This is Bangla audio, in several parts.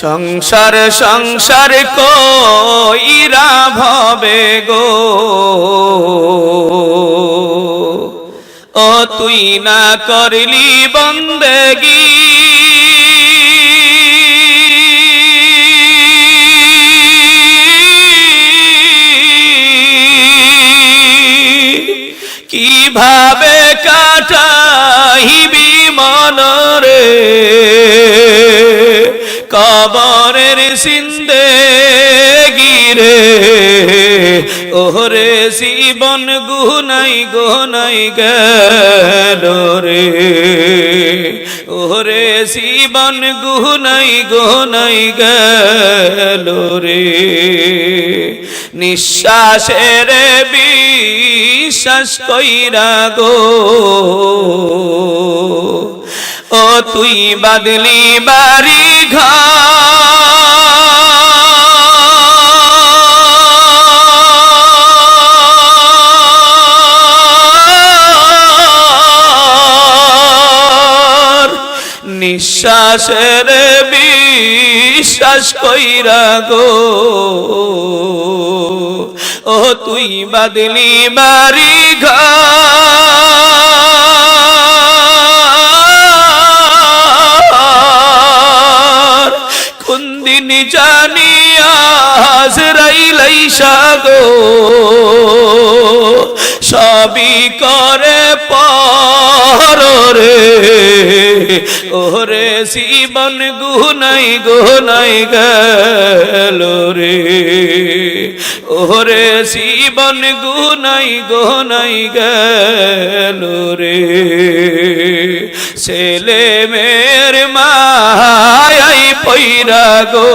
সংসার সংসার কইরা ভবে গো। ও তুই না করলি বন্দেগি। কীভাবে কাটাইবি মনরে? কবরের সিন্দে গিরে ওরে জীবন গুনাই গোনাই গেল ওরে জীবন গুনাই গোনাই গেল রে। নিঃশ্বাসের বিশ্বাস কইরা গো। ও তুই বাদলি বাড়ি নিঃশ্বাসের বিশ্বাস কইরা গো। ও তুই বাদলি বাড়ি ঘর। সবই করে পরে ওরে জীবন গুনাই গুনাই গেল রে। ওরে জীবন গুনাই গুনাই গেল রে। ছেলে মেয়ের মায়াই পৈরা গো।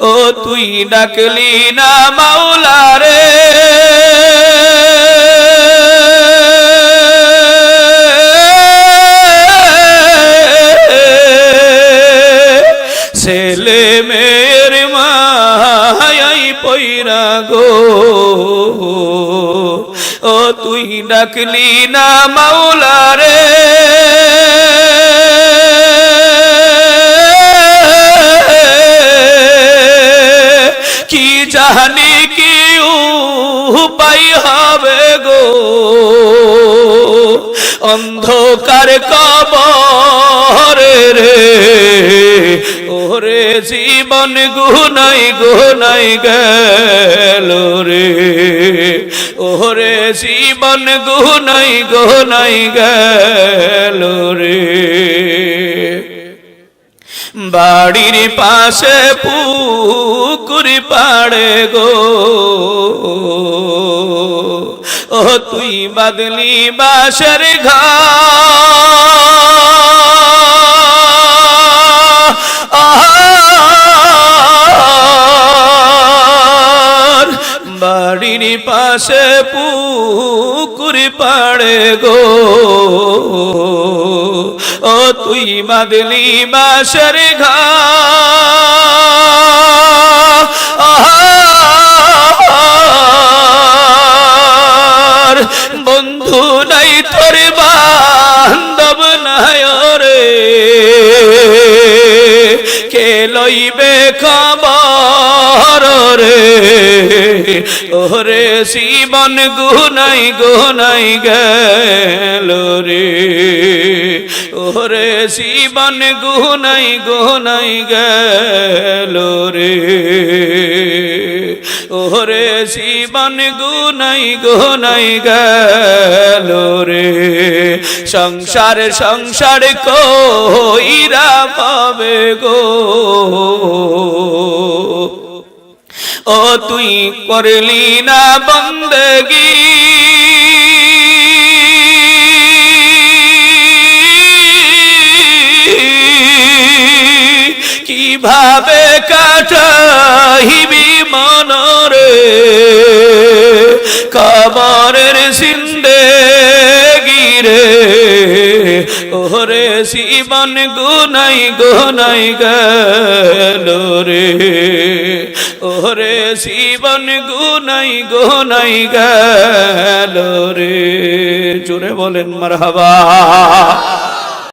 ও তুই ডাকলি না মাওলা রে। পৈরা গো। ও, তুই ডাকলি না মাওলা রে কি জানি কি উপায় হবে গো। অন্ধকার কবর রে। ওরে জীবন গুনাই গুনাই গেল রে। ওরে জীবন গুনাই গুনাই গেল রে। বাড়ির পাশে পুকুর পাড়ে গো। ও তুই বাদলি বাসের ঘর পাশে পুকুর পাড়ে গো। ও তুই বাদলি বাসের ঘর বন্ধু নাই তোর বান্ধব নাই রে। কে লইবে খবর রে? ওরে জীবন গুনাই গুনাই গেল রে। ওরে জীবন গুনাই গুনাই গেল রে। ওরে জীবন গুনাই গুনাই গেল রে। সংসার সংসার কইরা পাবে গো। ও তুই করলি না বন্দগি। কীভাবে কাটাইবি মনরে? কবরের সিন্দে গিরে ওরে জীবন গুনাই গুনাই গেল রে। ওরে জীবন গুনাই গুনাই গেল রে। জোরে বলেন মারহাবা।